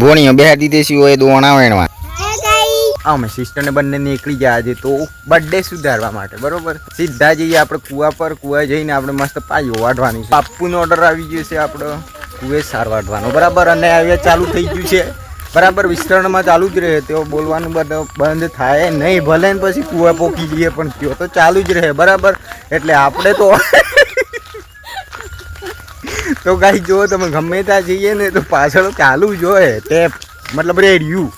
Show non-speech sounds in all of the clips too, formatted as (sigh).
ભોણીઓ બે દેસી હોય દોણા વેણવા અમે સિસ્ટરને બંને નીકળી ગયા આજે તો બર્થડે સુધારવા માટે બરોબર? સીધા જઈએ આપણે કુવા પર કુવા જઈને આપણે મસ્ત પાયો વાઢવાની છે. પાપ્પુનો ઓર્ડર આવી ગયો છે આપણો. કુએ સાર વાઢવાનો બરાબર? અને હવે ચાલુ થઈ ગયું છે. બરાબર? વિસ્તરણમાં ચાલુ જ રહે તેઓ બોલવાનું બધું બંધ થાય નહીં ભલે ને પછી કુવા પોકી જઈએ પણ તેઓ તો ચાલુ જ રહે બરાબર? એટલે આપણે તો તો ગાઈ જો તમે ગમે ત્યાં જઈએ ને તો પાછળ ચાલુ જોઈએ ટેપ, મતલબ રેડિયું.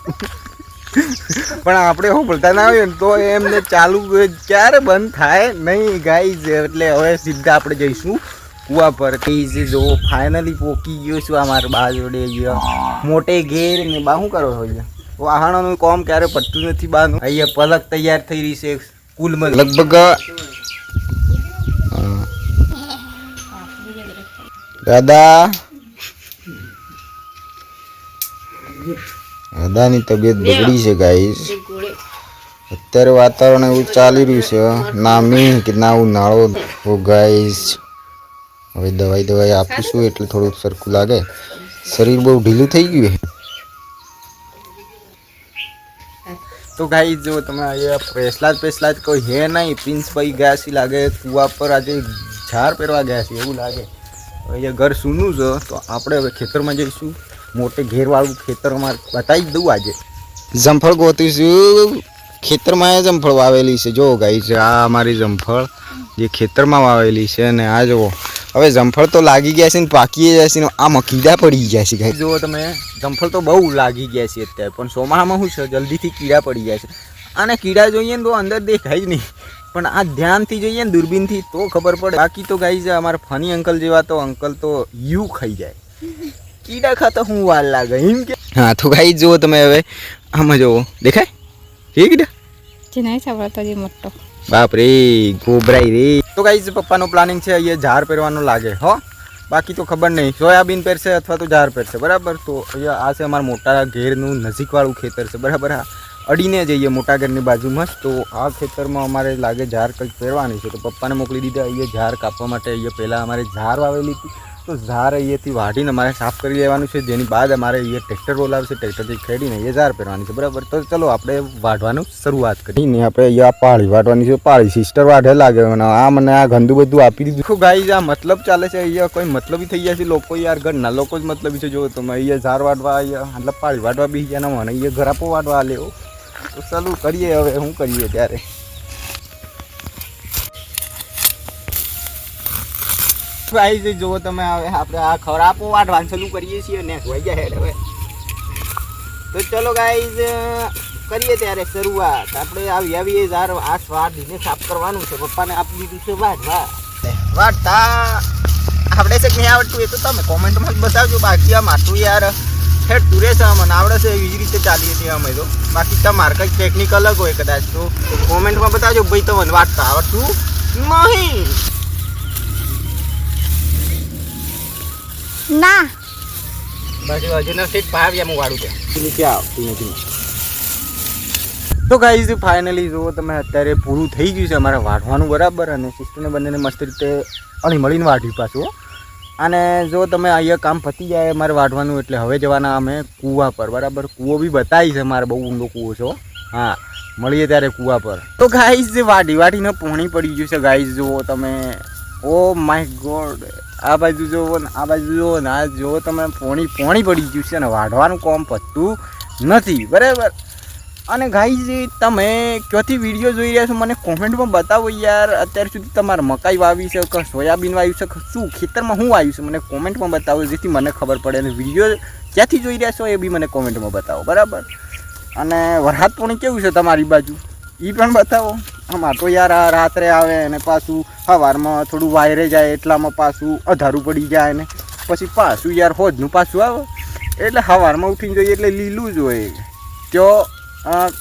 પણ આપણે બોલતા ના આવીએ ને તો એમને ચાલુ ક્યારે બંધ થાય નહીં ગાઈઝ એટલે હવે સીધા આપણે જઈશું કુવા પર કહીશ જો ફાઇનલી પોકી ગયો છું આ મારા બા જોડે મોટે ઘેર ને બા, શું કરો છો વાહણોનું કોમ ક્યારે પટતું નથી બાનું? અહીંયા પલક તૈયાર થઈ રહી છે કુલમાં લગભગ દાદા દાદાની તબિયત બગડી છે ગાઈસ અત્યારે વાતાવરણ એવું ચાલી રહ્યું છે. ના મી કે ના ઉનાળો ઓ ગાઈસ હવે દવાઈ દવાઈ આપીશું એટલે થોડુંક સરખું લાગે. શરીર બહુ ઢીલું થઈ ગયું છે. તો ગાઈ જો તમે અહીંયા પેસલા જ પેસલા જ કોઈ હે નહીં. પ્રિન્સ ભાઈ ગયા છે લાગે કુવા પર આજે ઝાડ પહેરવા ગયા છે એવું લાગે. અહીંયા ઘર સૂનું છે તો આપણે હવે ખેતરમાં જઈશું. મોટે ઘેરવાળું ખેતરમાં બતાવી દઉં આજે. જમફળ ગોતીશું ખેતરમાં એ જમફળ વાવેલી છે. જો ગાઈ છે આ અમારી જમફળ જે ખેતરમાં વાવેલી છે અને આ જુઓ. હવે જમફળ તો લાગી ગયા છે ને પાકી જાય છે ને આમાં કીડા પડી ગયા છે ગાઈ જુઓ તમે જમફળ તો બહુ લાગી ગયા છે અત્યારે પણ ચોમાસામાં શું છે જલ્દીથી કીડા પડી જાય છે. અને કીડા જોઈએ ને તો અંદર દેખાય જ નહીં. પણ આ ધ્યાનથી જોઈએ ને દૂરબીનથી તો ખબર પડે. બાકી તો ગાઈ જાય અમારા ફની અંકલ જેવા તો અંકલ તો યુ ખાઈ જાય. કીડા ખાતા હું વાર લાગે એમ કે હા તો ગાઈ જુઓ તમે હવે. આમાં જુઓ. દેખાય? એ કીડા? જે નહીં સાંભળતો જે મોટો. બાપ રે ગોબરાઈ રે. તો ગાઈઝ પપ્પાનો પ્લાનિંગ છે અહીંયા ઝાર પહેરવાનો લાગે હો? બાકી તો ખબર નહીં. સોયાબીન પહેરશે અથવા તો ઝાર પહેરશે બરાબર? તો અહીંયા આ છે અમારા મોટા ઘેરનું નજીકવાળું ખેતર છે બરાબર? હા. અડીને જઈએ મોટા ઘરની બાજુમાં જ તો આ ખેતરમાં અમારે લાગે ઝાર કંઈક પહેરવાની છે. તો પપ્પાને મોકલી દીધા અહીંયા ઝાર કાપવા માટે અહીંયા પહેલાં અમારે ઝાર વાવેલી હતી. તો ઝાર અહીંયાથી વાઢીને અમારે સાફ કરી લેવાનું છે. જેની બાદ અમારે અહીંયા ટ્રેક્ટર બોલાવશે ટ્રેક્ટરથી ખેડીને અહીંયા ઝાર પહેરવાની છે. બરાબર? તો ચલો આપણે વાઢવાનું શરૂઆત કરીને આપણે અહીંયા પાળી વાઢવાની છે. પાળી સિસ્ટર વાઢે લાગે. મને આ મને આ ગંદુ બધું આપી દીધું. ગાઈ આ મતલબ ચાલે છે. અહીંયા કોઈ મતલબી થઈ ગયા છે? લોકો યાર ઘરના લોકો જ મતલબી છે. જો તમે અહીંયા ઝાર વાઢવા અહીંયા મતલબ પાળી વાઢવા બી ગયા મને અહીંયા ઘરાપો વાઢવા લેવો તો ચાલુ કરીએ હવે, શું કરીએ ત્યારે? ગાઈઝ જુઓ તમે હવે, આપણે આ ખરાપો વાઢવાનું ચાલુ કરીએ છીએ ને હોઈ જાય હવે. તો ચલો ગાઈઝ કરીએ ત્યારે શરૂઆત. આપણે આવી આવીએ યાર આ સ્વાદને સાફ કરવાનું છે. પપ્પાને આપી દીધું છે વાઢવા વાઢતા આવડે છે કે નહીં આવડતું એ તો તમે કોમેન્ટમાં બતાવજો. બાકી આ માથું યાર. હેડ તુરે છે મને આવડે છે એવી જ રીતે ચાલીએ છીએ અમે તો. બાકી તમારે કંઈક ટેકનિક અલગ હોય કદાચ તો. કોમેન્ટમાં બતાવજો ભાઈ તમને વાંચતા આવડતું નહીં. ના. બાકી હજુ નથી પાવ્યા હું વાળું છે. નીચે આવતી નથી તો ગાઈઝ ફાઇનલી જુઓ તમે અત્યારે પૂરું થઈ ગયું છે અમારે વાઢવાનું બરાબર અને સિસ્ટરને બંનેને મસ્ત રીતે અણી મળીને વાઢ્યું પાછું અને જો તમે અહીંયા કામ પતી જાય મારે વાઢવાનું એટલે હવે જવાના અમે કૂવા પર. બરાબર? કૂવો બી બતાવી છે મારે બહુ ઊંડો કૂવો છો હા. મળીએ ત્યારે કૂવા પર. તો ગાઈઝ વાઢી વાઢીને પોણી પડી ગયું છે ગાઈઝ જુઓ તમે. ઓ માય ગોડ આ બાજુ જુઓ ને આ બાજુ જુઓ, ને આ જુઓ તમે, પોણી પોણી પડી ગયું છે ને વાઢવાનું કોમ પતતું નથી. બરાબર? અને ગાઈઝ તમે ક્યાંથી વીડિયો જોઈ રહ્યા છો મને કોમેન્ટમાં બતાવો યાર. અત્યાર સુધી તમારે મકાઈ વાવી છે કે સોયાબીન વાવ્યું છે કે શું? ખેતરમાં શું આવ્યું છે? મને કોમેન્ટમાં બતાવો, જેથી મને ખબર પડે અને વીડિયો ક્યાંથી જોઈ રહ્યા છો એ બી મને કોમેન્ટમાં બતાવો, બરાબર? અને વરસાદ પણ કેવું છે તમારી બાજુ? એ પણ બતાવો. આમાં તો યાર રાત્રે આવે અને પાછું સવારમાં થોડું વાયરે જાય, એટલામાં પાછું અધારું પડી જાય ને પછી પાછું યાર હોજનું પાછું આવે. એટલે સવારમાં ઉઠીને જોઈએ એટલે લીલું જ હોય. તો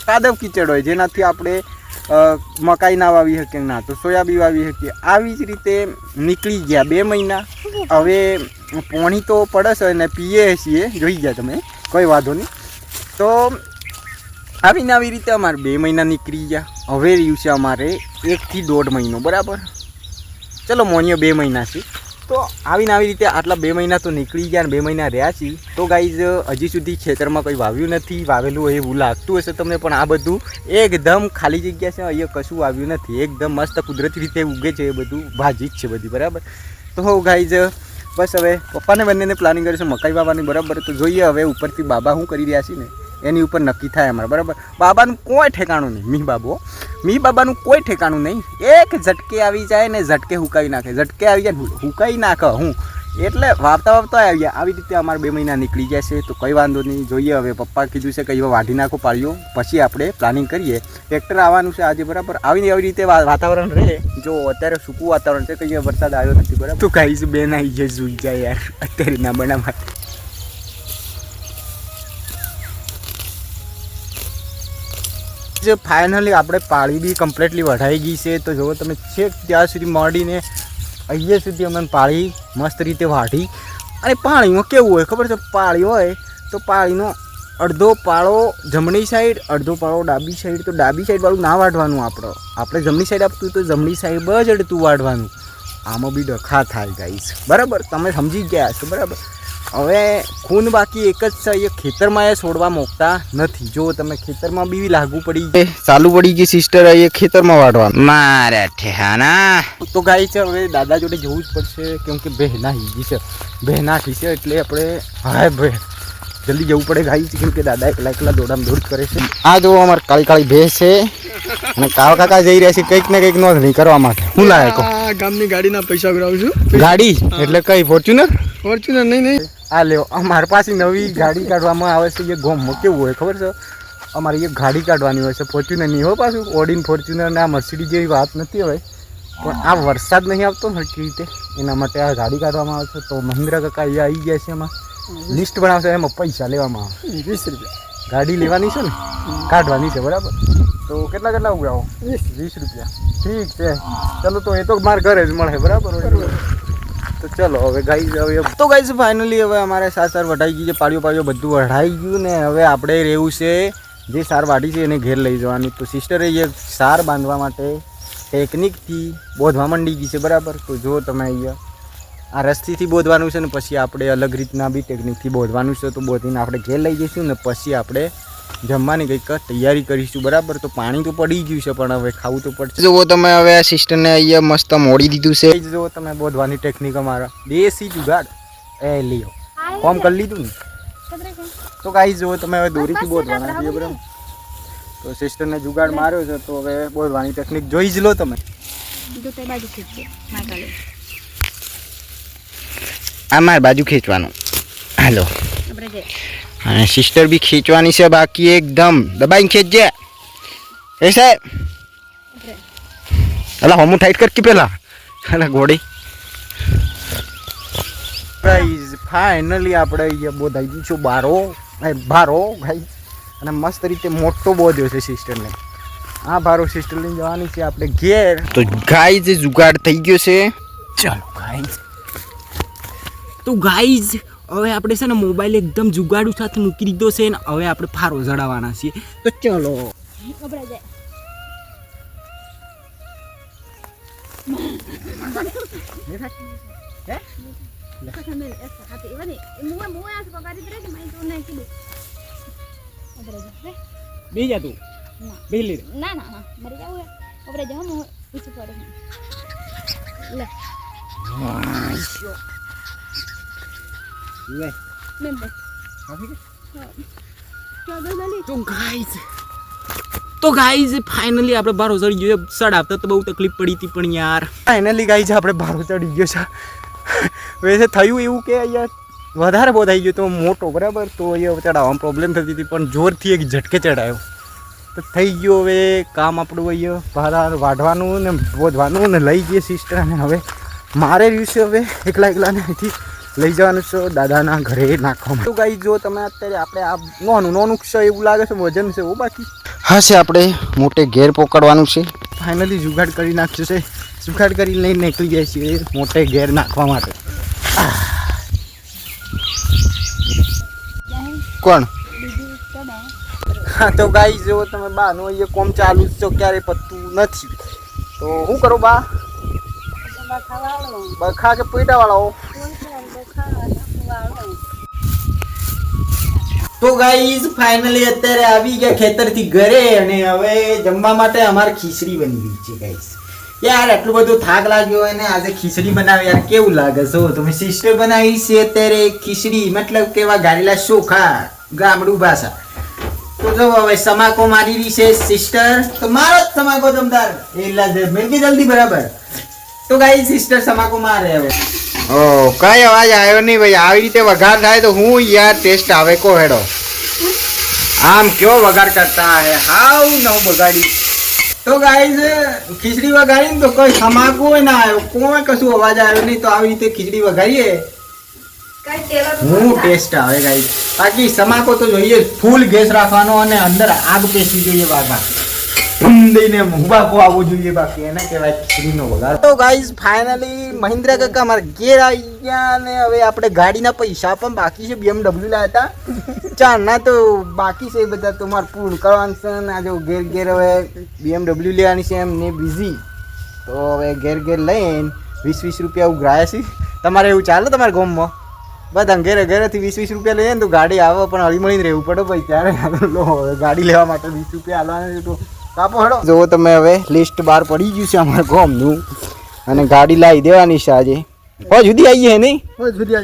કાદવ કીચડ હોય, જેનાથી આપણે મકાઈ ના વાવી શકીએ ના તો સોયાબીન વાવી શકીએ. આવી જ રીતે નીકળી ગયા બે મહિના. હવે પોણી તો પડે છે અને પીએ છીએ. જોઈ ગયા તમે, કોઈ વાંધો નહીં. તો આવીને આવી રીતે અમારે બે મહિના નીકળી ગયા. હવે રહ્યું છે અમારે એકથી દોઢ મહિનો, બરાબર? ચલો, મોનિયો બે મહિના છે. તો આવીને આવી રીતે આટલા બે મહિના તો નીકળી ગયા બે મહિના રહ્યા છીએ. તો ગાઈઝ હજી સુધી ખેતરમાં કંઈ વાવ્યું નથી, વાવેલું હોય એવું લાગતું હશે તમને, પણ આ બધું એકદમ ખાલી જગ્યા છે, અહીંયા કશું વાવ્યું નથી. એકદમ મસ્ત કુદરતી રીતે ઉગે છે એ બધું, ભાજી જ છે બધી, બરાબર? તો ગાઈઝ બસ હવે પપ્પાને બંનેને પ્લાનિંગ કરીશું મકાઈ વાવવાની, બરાબર? તો જોઈએ હવે ઉપરથી બાબા શું કરી રહ્યા છે ને. એની ઉપર નક્કી થાય અમારે, બરાબર? બાબાનું કોઈ ઠેકાણું નહીં, મી બાબો મી બાબાનું કોઈ ઠેકાણું નહીં. એક ઝટકે આવી જાય ને ઝટકે હુકાવી નાખે. ઝટકે આવી જાય હુકાવી નાખે, હું. એટલે વાવતા વાવતા આવી ગયા આવી રીતે અમારે બે મહિના નીકળી ગયા છે, તો કંઈ વાંધો નહીં. જોઈએ હવે, પપ્પા કીધું છે કે વાઢી નાખો પાડ્યો પછી આપણે પ્લાનિંગ કરીએ. ટ્રેક્ટર આવવાનું છે આજે, બરાબર? આવીને આવી રીતે વાતાવરણ રહે. જો, અત્યારે સૂકું વાતાવરણ છે, કંઈ વરસાદ આવ્યો નથી, બરાબર? તું કહીશ બેન આવી જાય, સૂઈ જાય યાર. અત્યારે ના બના જે ફાઇનલી આપણે પાળી બી કમ્પ્લીટલી વઢાઈ ગઈ છે. તો જો તમે છેક ત્યાં સુધી મળીને અહીંયા સુધી અમે પાળી મસ્ત રીતે વાઢી. અને પાણીમાં કેવું હોય ખબર છે? પાળી હોય તો પાળીનો અડધો પાળો જમણી સાઈડ અડધો પાળો ડાબી સાઈડ તો ડાબી સાઈડવાળું ના વાઢવાનું આપણો. આપણે જમણી સાઈડ આપતું તો જમણી સાઈડ જ અડતું વાઢવાનું. આમાં બી ડખા થાય ગાઈશ બરાબર? તમે સમજી ગયા છો, બરાબર? હવે ખૂન બાકી એક જ છે એ ખેતરમાં એ છોડવા મોકતા નથી. જો તમે ખેતરમાં બી લાગુ પડી ચાલુ પડી ગઈ સિસ્ટર એ ખેતરમાં વાળવાનું મારે ઠેહાના. તો ગાય છે હવે દાદા જોડે જવું જ પડશે કેમ કે બહેના હીજી છે. બહેના છે એટલે આપણે હા ભાઈ જલ્દી જવું પડે ગાય છે કેમ કે દાદા એકલા એકલા દોડામ દોડ કરે છે. આ જો અમારે કાળી કાળી ભેંસ છે અને કાળા કાકા જઈ રહ્યા છે કંઈક ને કંઈક નોંધણી કરવા માટે. હું લાયકો? આ ગામની ગાડીના પૈસા ઉઘરાવું છું. ગાડી? એટલે કઈ ફોર્ચ્યુનર ફોર્ચ્યુનર નહીં નહીં. આ લ્યો અમારી પાસે નવી ગાડી કાઢવામાં આવે છે એ ગોમમાં કેવું હોય ખબર છે? અમારે એક ગાડી કાઢવાની હોય છે ફોર્ચ્યુનર નહીં હોય પાછું ઓડિન ફોર્ચ્યુનર ને આ મર્સિડી જેવી વાત નથી હોય પણ આ વરસાદ નહીં આવતો ને હરખી રીતે એના માટે આ ગાડી કાઢવામાં આવે છે તો મહિન્દ્રા કાકા એ આવી ગયા છે એમાં. લિસ્ટ બનાવશે એમાં પૈસા લેવામાં આવે. વીસ રૂપિયા. ગાડી લેવાની છે ને? કાઢવાની છે બરાબર? તો કેટલા કેટલા ઉગાવો? વીસ. વીસ રૂપિયા. ઠીક છે. ચલો તો એ તો મારા ઘરે જ મળે બરાબર. ચલો, હવે ગાઈ હવે તો ગાઈઝ ફાઇનલી હવે અમારે સાર સાર વઢાઈ ગઈ છે પાડ્યો પાડ્યો બધું વઢાઈ ગયું ને હવે આપણે રહેવું છે જે સાર વાઢી છે એને ઘેર લઈ જવાની. તો સિસ્ટરે એ સાર બાંધવા માટે ટેકનિકથી બોધવા માંડી ગઈ છે, બરાબર? તો જો તમે અહીંયા આ રસ્તીથી બોધવાનું છે ને, પછી આપણે અલગ રીતના બી ટેકનિકથી બોધવાનું છે, તો બોધીને આપણે ઘેર લઈ જઈશું ને, પછી આપણે જમવાની કંઈક તૈયારી કરીશું બરાબર? તો પાણી તો પડી ગયું છે પણ હવે ખાવું તો પડશે. જુઓ તમે હવે આ સિસ્ટરને અહીંયા મસ્ત મોડી દીધું છે. જુઓ તમે બોધવાની ટેકનિક અમારા. દેશી જુગાડ. એ લ્યો. કોમ કરી લીધું ને? તો કાંઈ જુઓ તમે હવે દોરીથી બોધવાના છીએ બરાબર? તો સિસ્ટરને જુગાડ માર્યો છે તો હવે બોધવાની ટેકનિક જોઈ જ લો તમે. આ મારે બાજુ ખેંચવાનું. હાલો. આપણે અને સિસ્ટર બી ખેંચવાની છે બાકી એકદમ. દબાઈને ખેંચજે. એ સાહેબ. અલા હોમું ટાઈટ કર કે પેલા? અલા ગોળી. પ્રાઇઝ ફાઇનલી આપણે અહીંયા બોધાઈ દઈશું બારો. ભારો ગાઈઝ અને મસ્ત રીતે મોટો બોધ્યો છે સિસ્ટરને આ ભારો સિસ્ટર લઈને જવાની છે આપણે ઘેર. તો ગાઈઝ જુગાડ થઈ ગયો છે. ચાલો ગાઈઝ. તો ગાઈઝ હવે આપણે છે ને મોબાઈલ એકદમ જુગાડુ સાથે મૂકી દીધો છે ને હવે આપણે ફારો જડાવવાના છીએ. તો ચલો. આપણે જે બે જા તું બે ના ના ના મરી જાવ આપણે જાવ હું પૂછું પડે. લે. મેં તો ગાઈઝ તો ગાઈઝ ફાઇનલી આપણે બારો ચડી ગયો સડ આવતા તો બહુ તકલીફ પડી હતી પણ યાર ફાઇનલી ગાઈઝ આપણે બારો ચડી ગયો છે વેસે થયું એવું કે અહીંયા વધારે બોધાઈ ગયો તો મોટો બરાબર તો અહીંયા ચડાવવામાં પ્રોબ્લેમ થતી હતી પણ જોરથી એક ઝટકે ચડાયો તો થઈ ગયો હવે કામ આપણું અહીંયા બહાર વાઢવાનું ને બોધવાનું ને લઈ જઈએ સિસ્ટર અને હવે મારે રહ્યું છે હવે એકલા એકલાને અહીંથી લઈ જવાનું છે દાદાના ઘરે નાખવા તો ગાઈ જો તમે અત્યારે આપણે આ નોનું નોનું છે એવું લાગે છે વજન છે એવું બાકી. હા છે આપણે મોટે ઘેર પકડવાનું છે. ફાઇનલી જુગાડ કરી નાખ્યું છે. જુગાડ કરી લઈને નીકળી જાય છે મોટે ઘેર નાખવા માટે. કોણ? હા તો ગાઈ જો તમે બા નો અહીંયા કોમ ચાલુ જ છે ક્યારે પતું નથી. તો શું કરો બા? બખા કે પૈટા વાળો તો ગાઈઝ ફાઇનલી અત્યારે આવી ગયા ખેતરથી ઘરે અને હવે જમવા માટે અમારે ખીચડી બની ગઈ છે ગાઈઝ યાર, આટલું બધું થાક લાગ્યો હોય ને, આજે ખીચડી બનાવે, યાર, કેવું લાગે છો? તમે સિસ્ટર બનાવી છે અત્યારે ખીચડી, મતલબ કેવા ગારેલા ચોખા, ગામડું ભાષા. તો જો, હવે સમાકો મારી રહી છે સિસ્ટર તો મારો જ સમાકો, તમતાર. એટલા જ મેલકી જલ્દી બરાબર. તો ગાઈ સિસ્ટર સમાકો મારે હવે. ઓ કઈ અવાજ આવ્યો નહીં ભાઈ. આવી રીતે વઘાર થાય તો હું યાર ટેસ્ટ આવે કો હેડો. આમ કયો વઘાર કરતા હે? હાવ નવ બગાડી. તો ગાઈઝ ખીચડી વઘારી ને તો કોઈ સમાકો ના આવ્યો. કોઈ કશું અવાજ આવ્યો નહીં. તો આવી રીતે ખીચડી વઘારીએ. હું ટેસ્ટ આવે ગાઈઝ. બાકી સમાકો તો જોઈએ ફૂલ ગેસ રાખવાનો અને અંદર આગ પેસવી જોઈએ બાગા આવવો જોઈએ બાકી એને કહેવાય તો ગાઈઝ ફાઇનલી મહિન્દ્રા કાકા મારા ઘેર આવી ગયા અને હવે આપણે ગાડીના પૈસા પણ બાકી છે BMW લાવ્યા હતા. (laughs) ચારના તો બાકી છે બધા તો મારે પૂરું કરવાનું છે અને આજે ઘેર ઘેર હવે BMW લેવાની છે એમને બિઝી તો હવે ઘેર ઘેર લઈને વીસ વીસ રૂપિયા ઉઘરાયા છે. તમારે એવું ચાલે તમારા ગામમાં? બધા ઘેરે ઘરેથી વીસ વીસ રૂપિયા લઈએ ને તો ગાડી આવે પણ હળીમળીને રહેવું પડે ભાઈ ત્યારે લો ગાડી લેવા માટે વીસ રૂપિયા હાલવાના તો કાપો હેડો. જો તમે હવે લિસ્ટ બહાર પડી ગયું છે અમારા ગામનું અને ગાડી લાવી દેવાની છે આજે. હો જુદી આવી હે નહીં? હોય સુધી